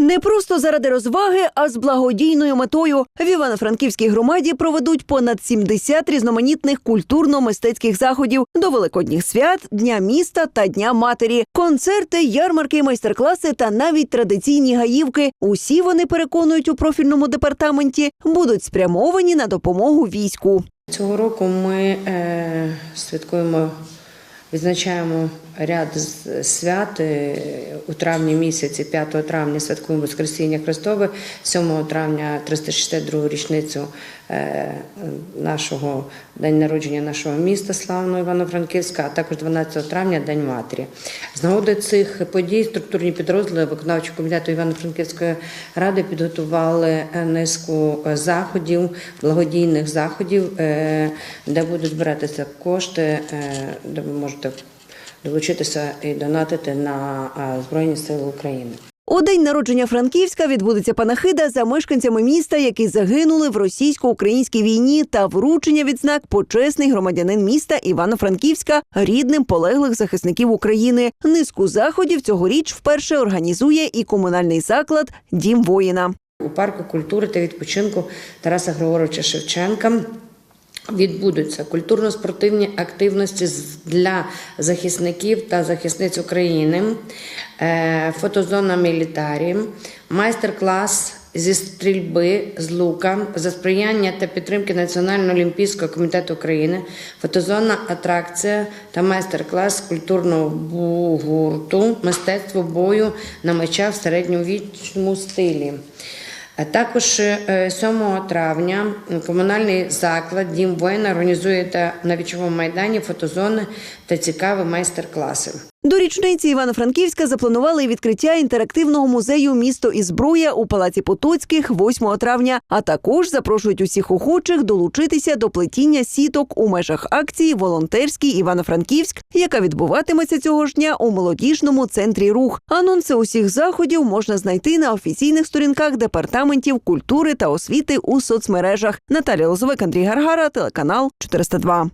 Не просто заради розваги, а з благодійною метою в Івано-Франківській громаді проведуть понад 70 різноманітних культурно-мистецьких заходів до великодніх свят, дня міста та дня матері, концерти, ярмарки, майстер-класи та навіть традиційні гаївки. Усі вони переконують у профільному департаменті, будуть спрямовані на допомогу війську. Цього року ми е, святкуємо, відзначаємо ряд свят. Е, У травні місяці, 5 травня, святкуємо Воскресіння Христове, 7 травня 362 річницю е, нашого день народження нашого міста славного Івано-Франківська, а також 12 травня День Матері. З нагоди цих подій структурні підрозділи виконавчого комітету Івано-Франківської ради підготували низку заходів, благодійних заходів, е, де будуть збиратися кошти, де ви можете долучитися і донатити на Збройні Сили України. У день народження Франківська відбудеться панахида за мешканцями міста, які загинули в російсько-українській війні, та вручення відзнак почесний громадянин міста Івано-Франківська рідним полеглих захисників України. Низку заходів цьогоріч вперше організує і комунальний заклад Дім воїна. У парку культури та відпочинку Тараса Григоровича Шевченка відбудуться. Культурно-спортивні активності для захисників та захисниць України, е, фотозона мілітарі, майстер-клас зі стрільби з лука за сприяння та підтримки Національного олімпійського комітету України, фотозона атракція та майстер-клас культурного бу- гурту мистецтво бою на мечах в середньовічному стилі. А Також е, 7 травня комунальний заклад Дім воїна організує на вічовому майдані фотозони та цікаві майстер-класи. До річниці Івано-Франківська запланували відкриття інтерактивного музею Місто і зброя у Палаці Потоцьких 8 травня. А також запрошують усіх охочих долучитися до плетіння сіток у межах акції Волонтерський Івано-Франківськ, яка відбуватиметься цього ж дня у молодіжному центрі рух. Анонси усіх заходів можна знайти на офіційних сторінках департаментів культури та освіти у соцмережах. Наталія Лозовик, Андрій Гаргара, телеканал 402.